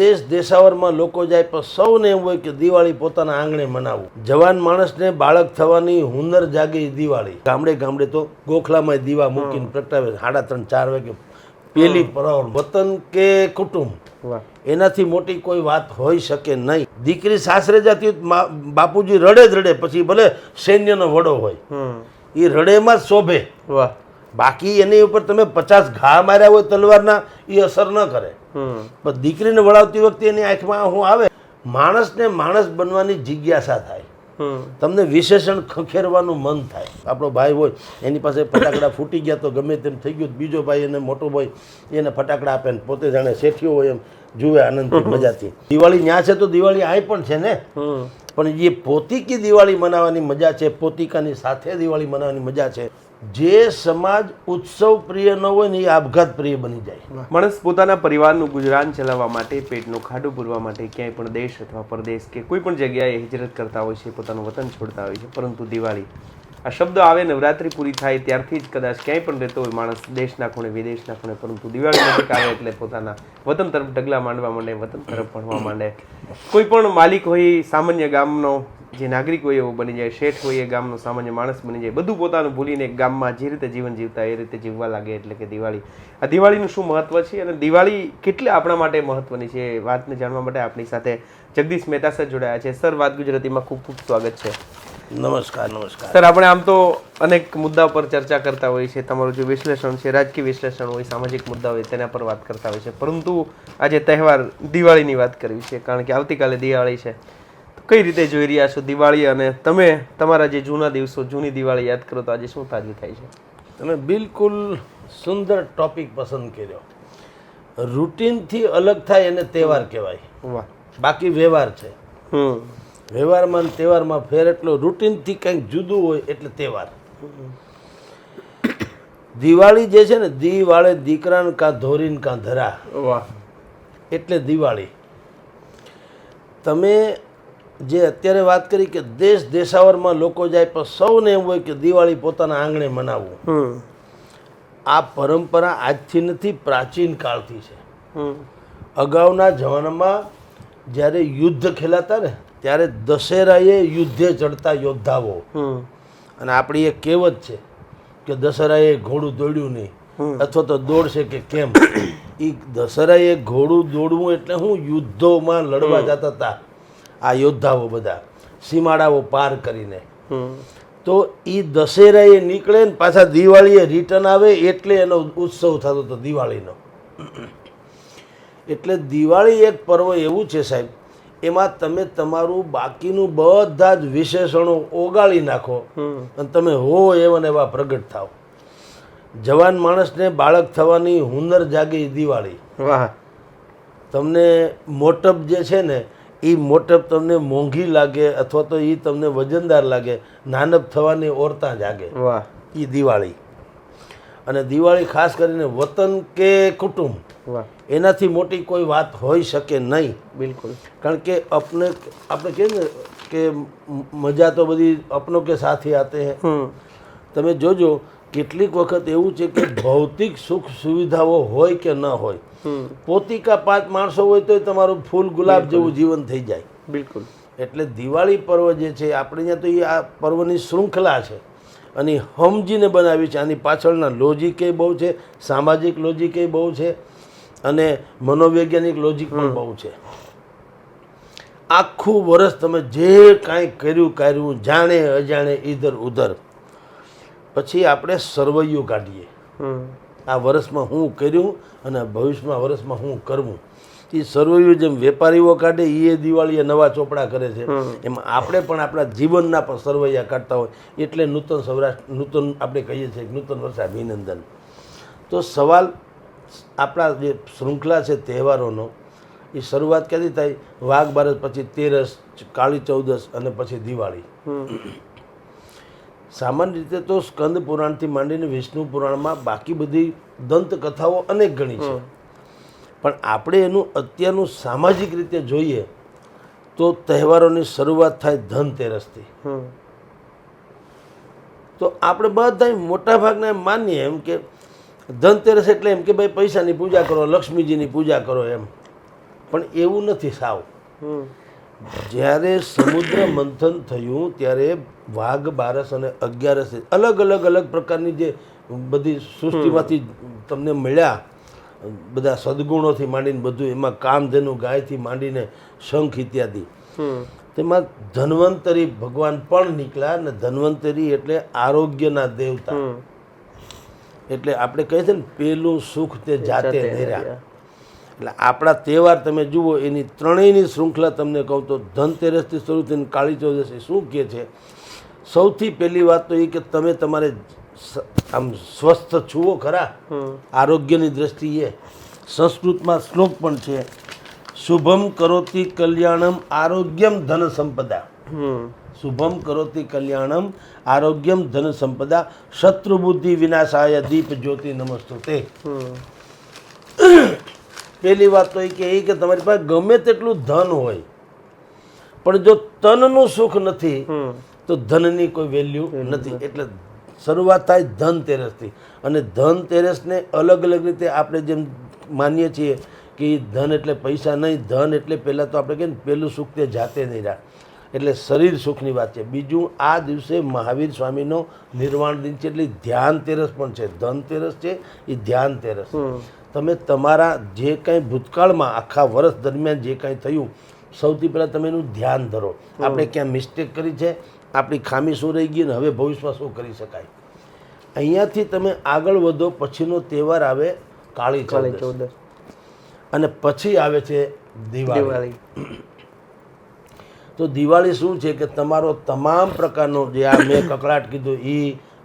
દેશ દેશાવરમાં લોકો જાય પણ સૌને એમ હોય કે દિવાળી પોતાના આંગણે મનાવવું જવાન માણસને બાળક થવાની હુનર જાગે દિવાળી. ગામડે ગામડે તો ગોખલામાં દીવા મૂકીને પ્રગટાવે સાડા ત્રણ ચાર વાગે પેલી પરાવણ વતન કે કુટુંબ. એનાથી મોટી કોઈ વાત હોઈ શકે નહીં. દીકરી સાસરે જતી બાપુજી રડે જ રડે. પછી ભલે સૈન્યનો વડો હોય. એ રડેમાં જ શોભે. વાહ. બાકી એની ઉપર તમે પચાસ ઘા માર્યા હોય તલવારના એ અસર ન કરે. પણ દીકરીને વળાવતી વખતે એની આંખમાં હું આવે માણસને માણસ બનવાની જિજ્ઞાસા થાય. તમને વિશેષણ ખખેરવાનું મન થાય. આપણો ભાઈ હોય એની પાસે ફટાકડા ફૂટી ગયા તો ગમે તેમ થઈ ગયું બીજો ભાઈ એને મોટો ભાઈ એને ફટાકડા આપે ને પોતે જાણે શેઠિયો હોય એમ જુએ આનંદથી મજાથી. દિવાળી ન્યા છે તો દિવાળી આય પણ છે ને? પણ જે પોતીકી દિવાળી મનાવવાની મજા છે પોતિકાની સાથે દિવાળી મનાવવાની મજા છે. જે સમાજ ઉત્સવ પ્રિય ન હોય ને એ આપઘાત પ્રિય બની જાય. માણસ પોતાના પરિવારનું ગુજરાન ચલાવવા માટે પેટનું ખાડું પૂરવા માટે ક્યાંય પણ દેશ અથવા પરદેશ કે કોઈ પણ જગ્યાએ હિજરત કરતા હોય છે પોતાનું વતન છોડતા હોય છે. પરંતુ દિવાળી આ શબ્દ આવે નવરાત્રી પૂરી થાય ત્યારથી જ કદાચ ક્યાંય પણ રહેતો હોય માણસ દેશના ખૂણે વિદેશના ખૂણે પરંતુ દિવાળી નજીક આવે એટલે પોતાના વતન તરફ ઢગલા માંડવા માંડે વતન તરફ ભણવા માંડે. કોઈ પણ માલિક હોય સામાન્ય ગામનો જે નાગરિક હોય એવો બની જાય શેઠ હોય એ ગામનો સામાન્ય માણસ બની જાય બધું પોતાનું ભૂલીને ગામમાં જે રીતે જીવન જીવતા એ રીતે જીવવા લાગે એટલે કે દિવાળી. આ દિવાળીનું શું મહત્વ છે? અને દિવાળી કેટલી આપણા માટે મહત્વની છે? એ વાતને જાણવા માટે આપણી સાથે જગદીશ મહેતા સર જોડાયા છે. સર વાત ગુજરાતીમાં ખૂબ ખૂબ સ્વાગત છે. નમસ્કાર નમસ્કાર. સર આપણે આમ તો અનેક મુદ્દા પર ચર્ચા કરતા હોઈએ છીએ. તમારું જે વિશ્લેષણ છે રાજકીય વિશ્લેષણ હોય સામાજિક મુદ્દા હોય તેના પર વાત કરતા હોય છે પરંતુ આજે તહેવાર દિવાળીની વાત કરવી છે કારણ કે આવતીકાલે દિવાળી છે. કઈ રીતે જોઈ રહ્યા છો દિવાળી અને તમે તમારા જે જૂના દિવસો જૂની દિવાળી યાદ કરો તો આજે શું તાજું થાય છે? તમે બિલકુલ સુંદર ટોપિક પસંદ કર્યો. રૂટીનથી અલગ થાય એને તહેવાર કહેવાય. વાહ. બાકી વ્યવહાર છે. હમ. વ્યવહારમાં અને તહેવારમાં ફેર એટલો રૂટીનથી કંઈક જુદું હોય એટલે તહેવાર. દિવાળી જે છે ને દિવાળે દીકરાને કાં ધોરીને કાં ધરા. વાહ. એટલે દિવાળી. તમે જે અત્યારે વાત કરી કે દેશ દેશાવરમાં લોકો જાય પણ સૌને એમ હોય કે દિવાળી પોતાના આંગણે મનાવવું. આ પરંપરા આજથી નથી પ્રાચીન કાળથી છે. અગાઉના જમાનામાં જ્યારે યુદ્ધ ખેલાતા ને ત્યારે દશેરાએ યુદ્ધે ચડતા યોદ્ધાઓ. અને આપણી એક કહેવત છે કે દશેરાએ ઘોડું દોડ્યું નહીં. અથવા તો દોડશે કે કેમ. એ દશેરાએ ઘોડું દોડવું એટલે હું યુદ્ધોમાં લડવા જતા હતા. આ યોદ્ધાઓ બધા સીમાડાઓ પાર કરીને. તો એ દશેરાએ નીકળે ને પાછા દિવાળીએ રિટર્ન આવે એટલે એનો ઉત્સવ થતો હતો દિવાળીનો. એટલે દિવાળી એક પર્વ એવું છે સાહેબ એમાં તમે તમારું બાકીનું બધા જ વિશેષણો ઓગાળી નાખો અને તમે હો એવા ને એવા પ્રગટ થાવ. જવાન માણસને બાળક થવાની હુનર જાગે દિવાળી. વાહ. તમને મોટપ જે છે ને એ મોટપ તમને મોંઘી લાગે અથવા તો એ તમને વજનદાર લાગે નાનપ થવાની ઓરતા જાગે. એ દિવાળી. અને દિવાળી ખાસ કરીને વતન કે કુટુંબ વાહ. એનાથી મોટી કોઈ વાત હોઈ શકે નહીં. બિલકુલ. કારણ કે આપણે આપણે કહીએ ને કે મજા તો બધી અપનો કે સાથી આતે હે. તમે જોજો કેટલીક વખત એવું છે કે ભૌતિક સુખ સુવિધાઓ હોય કે ન હોય પોતિકા પાંચ માણસો હોય તોય તમારું ફૂલ ગુલાબ જેવું જીવન થઈ જાય. બિલકુલ. એટલે દિવાળી પર્વ જે છે આપણે ત્યાં તો એ આ પર્વની શૃંખલા છે. અને હમજીને બનાવી છે. આની પાછળના લોજિકે બહુ છે સામાજિક લોજિકે બહુ છે અને મનોવૈજ્ઞાનિક લોજિક પણ બહુ છે. આખું વર્ષ તમે જે કાંઈ કર્યું કર્યું જાણે અજાણે ઈધર ઉધર પછી આપણે સરવૈયું કાઢીએ. આ વર્ષમાં હું કર્યું અને ભવિષ્યમાં વર્ષમાં હું કરવું. એ સર્વૈયું જેમ વેપારીઓ કાઢે એ દિવાળીએ નવા ચોપડા કરે છે. એમાં આપણે પણ આપણા જીવનના પણ સરવૈયા કાઢતા હોય. એટલે નૂતન સૌરાષ્ટ્ર નૂતન આપણે કહીએ છીએ નૂતન વર્ષ અભિનંદન. તો સવાલ આપણા જે શૃંખલા છે તહેવારોનો એ શરૂઆત ક્યાંથી થાય? વાઘ બારસ પછી તેરસ કાળી ચૌદસ અને પછી દિવાળી. સામાન્ય રીતે તો સ્કંદ પુરાણથી માંડીને વિષ્ણુ પુરાણમાં બાકી બધી દંતકથાઓ અનેક ગણી છે. પણ આપણે એનું અત્યારનું સામાજિક રીતે જોઈએ તો તહેવારોની શરૂઆત થાય ધનતેરસથી. તો આપણે બધા મોટા ભાગના માનીએ એમ કે ધનતેરસ એટલે એમ કે ભાઈ પૈસાની પૂજા કરો લક્ષ્મીજીની પૂજા કરો એમ. પણ એવું નથી સાવ. જ્યારે સમુદ્ર મંથન થયું ત્યારે વાઘ બારસ અને અગિયારસ અલગ અલગ અલગ પ્રકારની જે બધી સૃષ્ટિમાંથી તમને મળ્યા બધા સદગુણોથી માંડીને બધું એમાં કામધેનુ ગાયથી માંડીને શંખ ઇત્યાદિ. તેમાં ધન્વંતરી ભગવાન પણ નીકળ્યા અને ધન્વંતરી એટલે આરોગ્યના દેવતા. એટલે આપણે કહીએ છીએ ને પેલું સુખ તે જાતે નહીં ધર્યા. એટલે આપણા તહેવાર તમે જુઓ એની ત્રણેયની શૃંખલા તમને કહું તો ધનતેરસથી શરૂ થઈને કાળી ચૌદશી શું કહે છે? સૌથી પહેલી વાત તો એ કે તમે તમારે આમ સ્વસ્થ છુઓ ખરા. આરોગ્યની દ્રષ્ટિએ. સંસ્કૃતમાં શ્લોક પણ છે શુભમ કરોતી કલ્યાણમ આરોગ્યમ ધન સંપદા શુભમ કરોતી કલ્યાણમ આરોગ્યમ ધન સંપદા શત્રુ બુદ્ધિ વિનાશાય દીપ જ્યોતિ નમસ્તુતે. હમ. પહેલી વાત તો એ કે એ કે તમારી પાસે ગમે તેટલું ધન હોય પણ જો તનનું સુખ નથી તો ધનની કોઈ વેલ્યુ નથી. એટલે શરૂઆત થાય ધનતેરસથી અને ધન તેરસને અલગ અલગ રીતે આપણે જેમ માનીએ છીએ કે ધન એટલે પૈસા નહીં ધન એટલે પહેલાં તો આપણે કહીએ ને પહેલું સુખ તે જાતે નહીં રાખ એટલે શરીર સુખની વાત છે. બીજું આ દિવસે મહાવીર સ્વામીનો નિર્વાણ દિન છે. એટલે ધ્યાન તેરસ પણ છે. ધન તેરસ છે એ ધ્યાન તેરસ તમે તમારા જે કાંઈ ભૂતકાળમાં આખા વર્ષ દરમિયાન જે કાંઈ થયું સૌથી પહેલાં તમે એનું ધ્યાન ધરો. આપણે ક્યાં મિસ્ટેક કરી છે આપણી ખામી શું રહી ગઈ ને હવે ભવિષ્યમાં શું કરી શકાય. અહીંયાથી તમે આગળ વધો પછીનો તહેવાર આવે કાળી કાળી ચૌદશ અને પછી આવે છે દિવાળી. દિવાળી. તો દિવાળી શું છે કે તમારો તમામ પ્રકારનો જે આ મેં કકડાટ કીધું એ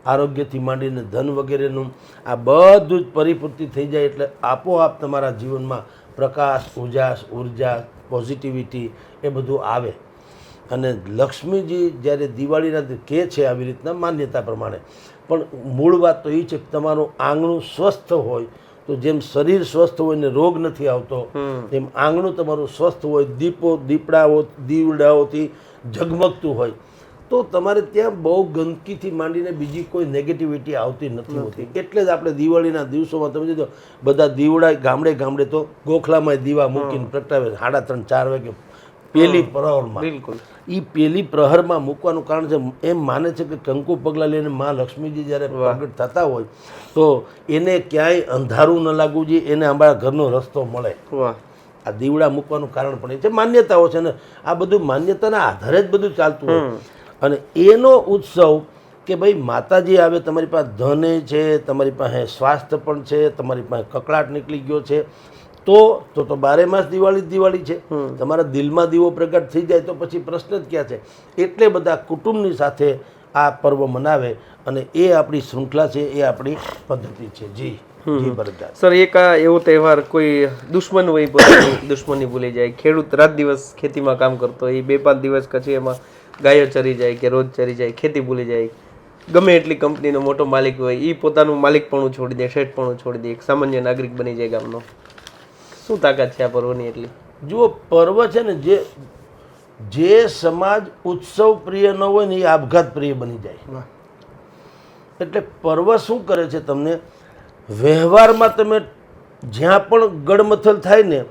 આરોગ્યથી માંડીને ધન વગેરેનું આ બધું જ પરિપૂર્તિ થઈ જાય એટલે આપોઆપ તમારા જીવનમાં પ્રકાશ ઉજાસ ઊર્જા પોઝિટિવિટી એ બધું આવે. અને લક્ષ્મીજી જ્યારે દિવાળીના કે કહે છે આવી રીતના માન્યતા પ્રમાણે. પણ મૂળ વાત તો એ છે કે તમારું આંગણું સ્વસ્થ હોય તો જેમ શરીર સ્વસ્થ હોય ને રોગ નથી આવતો એમ આંગણું તમારું સ્વસ્થ હોય દીપો દીપડાઓ દીવડાઓથી ઝગમગતું હોય. તો તમારે ત્યાં બહુ ગંદકીથી માંડીને બીજી કોઈ નેગેટિવિટી આવતી નથી હોતી. એટલે જ આપણે દિવાળીના દિવસોમાં તમે જોજો બધા દીવડા ગામડે ગામડે તો ગોખલામાં દીવા મૂકીને પ્રગટાવે. સાડા ત્રણ ચાર વાગે પેલી પ્રહરમાં. બિલકુલ. એ પેલી પ્રહરમાં મૂકવાનું કારણ છે એમ માને છે કે કંકુ પગલાં લઈને મા લક્ષ્મીજી જ્યારે પ્રગટ થતા હોય તો એને ક્યાંય અંધારું ન લાગવું જોઈએ એને અમારા ઘરનો રસ્તો મળે. વાહ. આ દીવડા મૂકવાનું કારણ પણ એ છે માન્યતાઓ છે ને આ બધું માન્યતાના આધારે જ બધું ચાલતું હોય. અને એનો ઉત્સવ કે ભાઈ માતાજી આવે તમારી પાસે ધને છે તમારી પાસે સ્વાસ્થ્ય પણ છે તમારી પાસે કકળાટ નીકળી ગયો છે તો તો તો બારે માસ દિવાળી જ દિવાળી છે. તમારા દિલમાં દીવો પ્રગટ થઈ જાય તો પછી પ્રશ્ન જ ક્યાં છે? એટલે બધા કુટુંબની સાથે આ પર્વ મનાવે અને એ આપણી શૃંખલા છે એ આપણી પદ્ધતિ છે. જી સર એક આ એવો તહેવાર કોઈ દુશ્મન હોય દુશ્મની ભૂલી જાય. ખેડૂત રાત દિવસ ખેતીમાં કામ કરતો હોય એ બે પાંચ દિવસ પછી એમાં ગાયો ચરી જાય કે રોજ ચરી જાય ખેતી ભૂલી જાય. ગમે એટલી કંપનીનો મોટો માલિક હોય એ પોતાનું માલિકપણું છોડી દે શેઠપણું છોડી દે એક સામાન્ય નાગરિક બની જાય ગામનો. શું તાકાત છે આ પર્વની એટલી? જુઓ પર્વ છે ને જે જે સમાજ ઉત્સવ પ્રિય ન હોય ને એ આપઘાત પ્રિય બની જાય. એટલે પર્વ શું કરે છે તમને? વ્યવહારમાં તમે જ્યાં પણ ગડમથલ થાય ને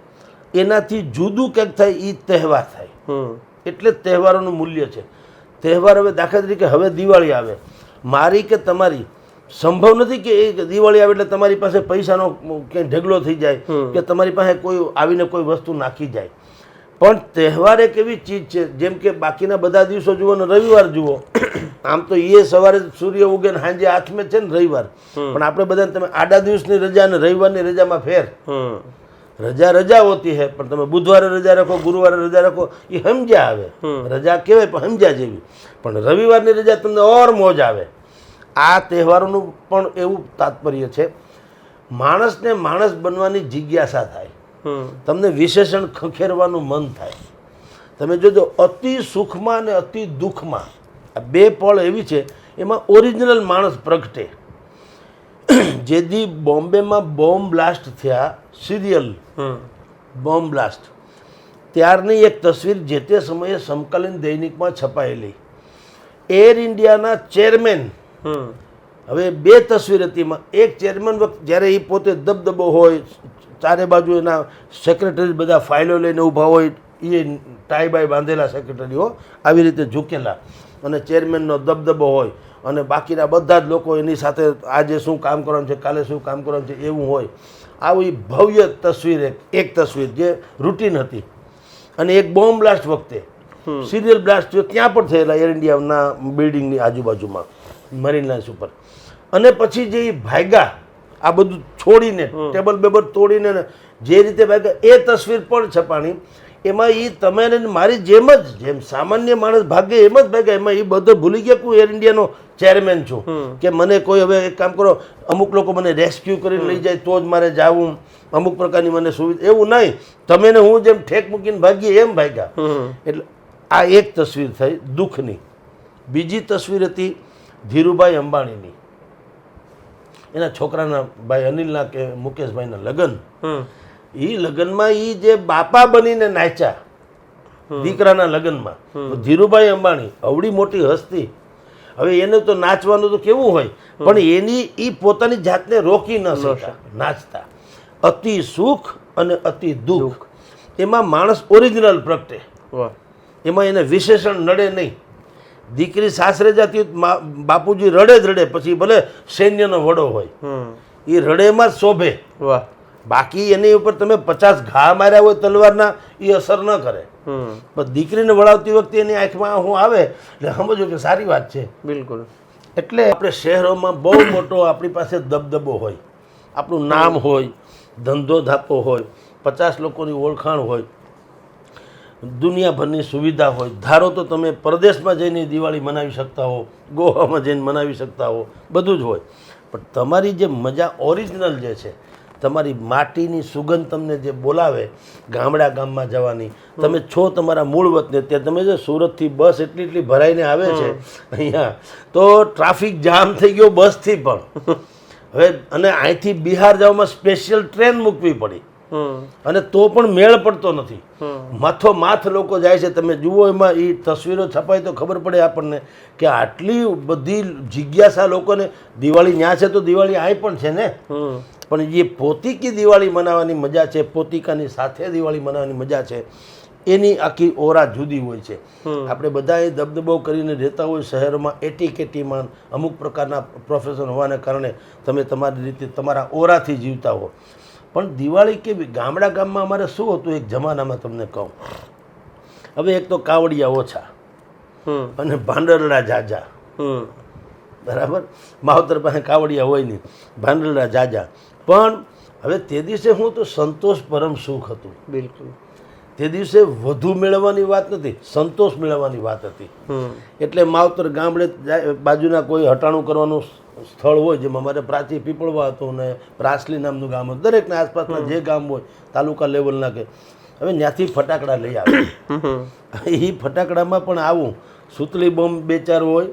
એનાથી જુદું કંઈક થાય એ તહેવાર થાય. હમ. એટલે જ તહેવારોનું મૂલ્ય છે. તહેવાર હવે દાખલા તરીકે હવે દિવાળી આવે. મારી કે તમારી સંભવ નથી કે એ દિવાળી આવે એટલે તમારી પાસે પૈસાનો ક્યાંય ઢગલો થઈ જાય કે તમારી પાસે કોઈ આવીને કોઈ વસ્તુ નાખી જાય. પણ તહેવાર એક એવી ચીજ છે જેમ કે બાકીના બધા દિવસો જુઓ ને રવિવાર જુઓ આમ તો એ સવારે સૂર્ય ઉગે ને સાંજે આઠમે છે ને રવિવાર. પણ આપણે બધા તમે આડા દિવસની રજા અને રવિવારની રજામાં ફેર. રજા રજા હોતી હે પણ તમે બુધવારે રજા રાખો ગુરુવારે રજા રાખો એ સમજ્યા આવે. રજા કહેવાય પણ સમજ્યા જેવી. પણ રવિવારની રજા તમને ઓર મોજ આવે. આ તહેવારોનું પણ એવું તાત્પર્ય છે માણસને માણસ બનવાની જિજ્ઞાસા થાય. તમને વિશેષણ ખખેરવાનું મન થાય. તમે જોજો અતિ સુખમાં અને અતિ દુઃખમાં આ બે પળ એવી છે એમાં ઓરિજિનલ માણસ પ્રગટે. જે દી બોમ્બેમાં બોમ્બ બ્લાસ્ટ થયા સિરિયલ બોમ્બ બ્લાસ્ટ. ત્યારની એક તસવીર જે તે સમયે સમકાલીન દૈનિકમાં છપાયેલી. એર ઇન્ડિયાના ચેરમેન હવે બે તસવીર હતી એમાં. એક ચેરમેન વખત જ્યારે એ પોતે દબદબો હોય ચારે બાજુ એના સેક્રેટરી બધા ફાઇલો લઈને ઊભા હોય એ ટાઈ બાય બાંધેલા સેક્રેટરીઓ આવી રીતે ઝૂકેલા. અને ચેરમેનનો દબદબો હોય અને બાકીના બધા જ લોકો એની સાથે આજે શું કામ કરવાનું છે કાલે શું કામ કરવાનું છે એવું હોય. આવી ભવ્ય તસવીર એક એક તસવીર જે રૂટીન હતી. અને એક બોમ્બ બ્લાસ્ટ વખતે. સિરિયલ બ્લાસ્ટ જો ત્યાં પણ થયેલા એર ઇન્ડિયાના બિલ્ડિંગની આજુબાજુમાં મરીન લાઇન્સ ઉપર. અને પછી જે ભાગ્યા આ બધું છોડીને ટેબલ બેબલ તોડીને જે રીતે ભાગ્યા એ તસવીર પણ છપાણી. એમાં એ તમે મારી જેમ જ જેમ સામાન્ય માણસ ભાગે એમ જ ભાગ્યા એમાં એ બધો ભૂલી ગયા કે હું એર ઇન્ડિયાનો ચેરમેન છું કે મને કોઈ હવે એક કામ કરો અમુક લોકો મને રેસ્ક્યુ કરીને લઈ જાય તો જ મારે જાવું અમુક પ્રકારની મને સુવિધા એવું નહીં. તમે ને હું જેમ ઠેક મૂકીને ભાગીએ એમ ભાગ્યા. એટલે આ એક તસવીર થઈ દુઃખની. બીજી તસવીર હતી ધીરુભાઈ અંબાણીની. એના છોકરાના ભાઈ અનિલના કે મુકેશભાઈના લગ્ન. એ લગ્નમાં એ જે બાપા બનીને નાચ્યા દીકરાના લગ્નમાં. ધીરુભાઈ અંબાણી અવડી મોટી હસ્તી હવે એને તો નાચવાનું તો કેવું હોય પણ એની એ પોતાની જાતને રોકી ન શકતા નાચતા. અતિ સુખ અને અતિ દુઃખ. એમાં માણસ ઓરિજિનલ પ્રગટે. વાહ. એમાં એને વિશેષણ નડે નહીં. દીકરી સાસરે જતી બાપુજી રડે જ રડે પછી ભલે સૈન્યનો વડો હોય. એ રડેમાં જ શોભે. વાહ. બાકી એની ઉપર તમે પચાસ ઘા માર્યા હોય તલવારના એ અસર ન કરે. પણ દીકરીને વળાવતી વખતે એની આંખમાં હું આવે એટલે સમજો કે સારી વાત છે. બિલકુલ. એટલે આપણે શહેરોમાં બહુ મોટો આપણી પાસે દબદબો હોય આપણું નામ હોય ધંધો ધાપો હોય પચાસ લોકોની ઓળખાણ હોય દુનિયાભરની સુવિધા હોય. ધારો તો તમે પરદેશમાં જઈને દિવાળી મનાવી શકતા હો ગોવામાં જઈને મનાવી શકતા હો બધું જ હોય. પણ તમારી જે મજા ઓરિજિનલ જે છે તમારી માટીની સુગંધ તમને જે બોલાવે ગામડા ગામમાં જવાની તમે છો તમારા મૂળ વતને ત્યાં તમે જો સુરતથી બસ એટલી એટલી ભરાઈને આવે છે અહીંયા તો ટ્રાફિક જામ થઈ ગયો બસથી પણ. હવે અને અહીંથી બિહાર જવામાં સ્પેશિયલ ટ્રેન મૂકવી પડી. અને તો પણ મેળ પડતો નથી. માથો માથ લોકો જાય છે તમે જુઓ એમાં એ તસવીરો છપાય તો ખબર પડે આપણને કે આટલી બધી જિજ્ઞાસા લોકોને દિવાળી ન્યા છે તો દિવાળી આય પણ છે ને? પણ જે પોતિકી દિવાળી મનાવવાની મજા છે પોતિકાની સાથે દિવાળી મનાવવાની મજા છે એની આખી ઓરા જુદી હોય છે. આપણે બધાએ દબદબો કરીને રહેતા હોય શહેરોમાં એટી કેટીમાં અમુક પ્રકારના પ્રોફેશન હોવાને કારણે તમે તમારી રીતે તમારા ઓરાથી જીવતા હો. પણ દિવાળી કેવી ગામડા ગામમાં અમારે શું હતું એક જમાનામાં તમને કહું. હવે એક તો કાવડિયા ઓછા અને ભાંડરડા જાજા. બરાબર? માવતર પાસે કાવડિયા હોય નહીં. ભાંડરડા જાજા. પણ હવે તે દિવસે હું તો સંતોષ પરમ સુખ હતું. બિલકુલ. તે દિવસે વધુ મેળવવાની વાત નથી સંતોષ મેળવવાની વાત હતી. એટલે માવતર ગામડે બાજુના કોઈ હટાણું કરવાનું સ્થળ હોય જેમાં અમારે પ્રાચી પીપળવા હતું ને પ્રાસલી નામનું ગામ હતું દરેકના આસપાસના જે ગામ હોય તાલુકા લેવલના કે હવે ત્યાંથી ફટાકડા લઈ આવે. એ ફટાકડામાં પણ આવું સુતલી બોમ્બ બે ચાર હોય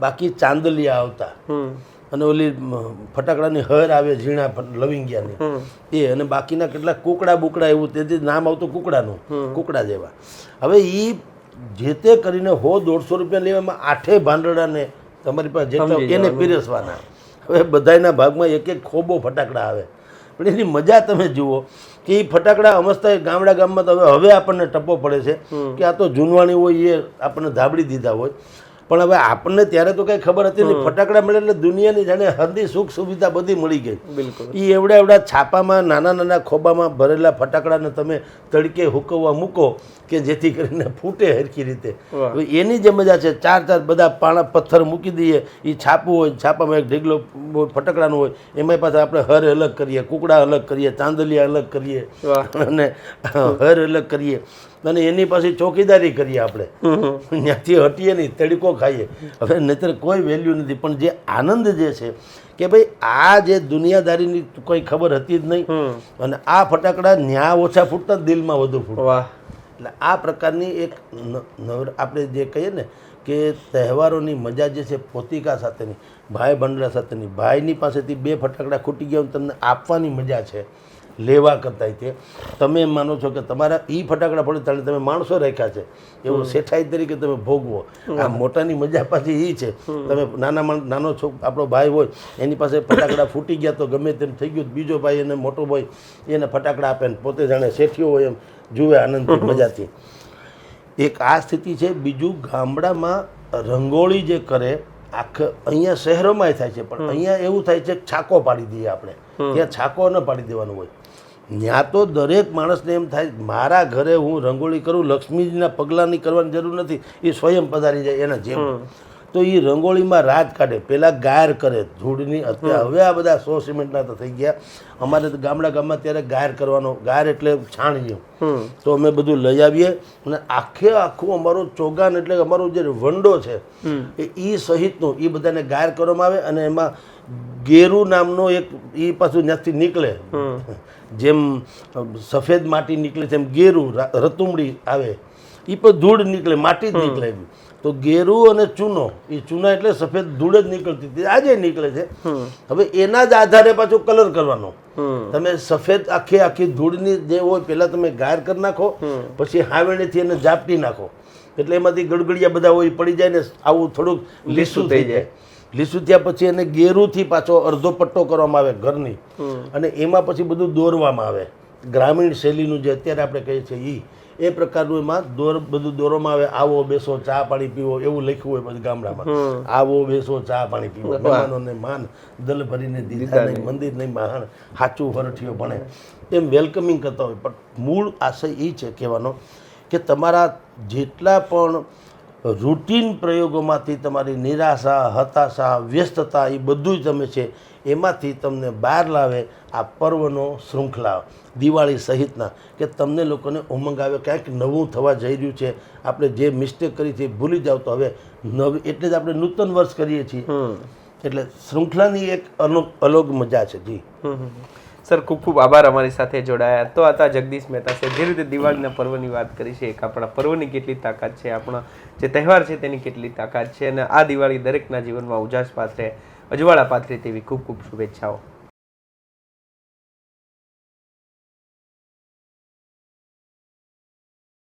બાકી ચાંદલિયા આવતા. અને ઓલી ફટાકડાની હર આવે ઝીણા લવિંગિયાની. એ અને બાકીના કેટલાક કુકડા બુકડા એવું તેથી નામ આવતું કુકડાનું કુકડા જેવા. હવે એ જે તે કરીને હો દોઢસો રૂપિયા લેવામાં આઠે ભાંડડાને તમારી પાસે જેટલા એને પીરસવાના. હવે બધાયના ભાગમાં એક એક ખોબો ફટાકડા આવે. પણ એની મજા તમે જુઓ કે એ ફટાકડા અમસ્તા ગામડા ગામમાં તો હવે હવે આપણને ટપ્પો પડે છે કે આ તો જૂનવાણી હોય એ આપણને ધાબડી દીધા હોય. પણ હવે આપણને ત્યારે તો કઈ ખબર હતી નહીં. ફટાકડા મળે એટલે દુનિયાની જાણે હંદી સુખ સુવિધા બધી મળી ગઈ. બિલકુલ. એ એવડા એવડા છાપામાં નાના નાના ખોબામાં ભરેલા ફટાકડાને તમે તડકે હુકવવા મૂકો. કે જેથી કરીને ફૂટે હરખી રીતે. એની જે મજા છે ચાર ચાર બધા પાણા પથ્થર મૂકી દઈએ એ છાપું હોય છાપામાં એક ઢીગલો ફટાકડાનું હોય એમાં પાછા આપણે હર અલગ કરીએ કુકડા અલગ કરીએ ચાંદલિયા અલગ કરીએ અને હર અલગ કરીએ અને એની પાછી ચોકીદારી કરીએ આપણે. ત્યાંથી હટીએ નહીં તડકો ખાઈએ. હવે નહીતર કોઈ વેલ્યુ નથી પણ જે આનંદ જે છે કે ભાઈ આ જે દુનિયાદારીની કોઈ ખબર હતી જ નહીં. અને આ ફટાકડા ન્યા ઓછા ફૂટતા દિલમાં વધુ ફૂટતા. વાહ. એટલે આ પ્રકારની એક આપણે જે કહીએ ને કે તહેવારોની મજા જે છે પોતિકા સાથેની ભાઈ બંડલા સાથેની ભાઈની પાસેથી બે ફટાકડા ખૂટી ગયા તમને આપવાની મજા છે લેવા કરતા તે. તમે એમ માનો છો કે તમારા એ ફટાકડા ફોડે ત્યારે તમે માણસો રાખ્યા છે એવું શેઠાઈ તરીકે તમે ભોગવો. આ મોટાની મજા પાછી એ છે. તમે નાના માણ નાનો છોક આપણો ભાઈ હોય એની પાસે ફટાકડા ફૂટી ગયા તો ગમે તેમ થઈ ગયું બીજો ભાઈ એને મોટો ભાઈ એને ફટાકડા આપે ને પોતે જાણે શેઠિયો હોય એમ જુએ આનંદથી મજાથી. એક આ સ્થિતિ છે બીજું ગામડામાં રંગોળી જે કરે આખ અહીંયા શહેરોમાં થાય છે પણ અહીંયા એવું થાય છે છાકો પાડી દઈએ આપણે. ત્યાં છાકો ન પાડી દેવાનું હોય. ત્યાં તો દરેક માણસને એમ થાય મારા ઘરે હું રંગોળી કરું લક્ષ્મીજીના પગલાંની કરવાની જરૂર નથી એ સ્વયં પધારી જાય એના જેમ. તો એ રંગોળીમાં રાત કાઢે. પહેલાં ગાયર કરે ધૂળની. અત્યારે હવે આ બધા સો સિમેન્ટના તો થઈ ગયા. અમારે તો ગામડા ગામમાં ત્યારે ગાયર કરવાનો ગાયર એટલે છાણીએ તો અમે બધું લઈ આવીએ અને આખે આખું અમારું ચોગાન એટલે અમારો જે વંડો છે એ ઈ સહિતનું એ બધાને ગાયર કરવામાં આવે અને એમાં ગેરુ નામનો એક એ પાછું ત્યાંથી નીકળે. જેમ સફેદ માટી નીકળે તેમ ગેરુ રતુમડી આવે. એ પણ ધૂળ નીકળે માટી જ નીકળે એવી. તો ગેરુ અને ચૂનો એ ચૂના એટલે સફેદ ધૂળ જ નીકળતી હતી. આજે નીકળે છે. હવે એના જ આધારે પાછો કલર કરવાનો. તમે સફેદ આખી આખી ધૂળની જે હોય પહેલાં તમે ગાયર કરી નાખો પછી હાવેણીથી એને ઝાપટી નાખો. એટલે એમાંથી ગડગડિયા બધા હોય પડી જાય ને આવું થોડુંક લીસું થઈ જાય. લીસું થયા પછી એને ગેરુથી પાછો અડધો પટ્ટો કરવામાં આવે ઘરની. અને એમાં પછી બધું દોરવામાં આવે. ગ્રામીણ શૈલીનું જે અત્યારે આપણે કહીએ છીએ એ એ પ્રકારનું એમાં દોર બધું દોરવામાં આવે. આવો બેસો ચા પાણી પીવો એવું લખ્યું હોય પછી ગામડામાં. આવો બેસો ચા પાણી પીવો. મહેમાનોને માન દલ ભરીને દીધા નહીં મંદિર નહીં મહાન સાચું હરઠિયો ભણે. એમ વેલકમિંગ કરતા હોય. પણ મૂળ આશય એ છે કહેવાનો કે તમારા જેટલા પણ રૂટીન પ્રયોગોમાંથી તમારી નિરાશા હતાશા વ્યસ્તતા એ બધું જ તમે છે એમાંથી તમને બહાર લાવે આ પર્વનો શૃંખલા. દિવાળી સહિતના કે તમને લોકોને ઉમંગ આવે ક્યાંક નવું થવા જઈ રહ્યું છે આપણે જે મિસ્ટેક કરી છે ભૂલી જાવ તો હવે નવી એટલે જ આપણે નૂતન વર્ષ કરીએ છીએ. એટલે શૃંખલાની એક અનો અલગ મજા છે જી. સર, ખૂબ ખૂબ આભાર અમારી સાથે જોડાયા. તો હતા જગદીશ મહેતા છે. જે રીતે દિવાળીના પર્વની વાત કરી છે, એક આપણા પર્વની કેટલી તાકાત છે, આપણા જે તહેવાર છે તેની કેટલી તાકાત છે, અને આ દિવાળી દરેકના જીવનમાં ઉજાસ પાથરે, અજવાળા પાથરે તેવી ખૂબ ખૂબ શુભેચ્છાઓ.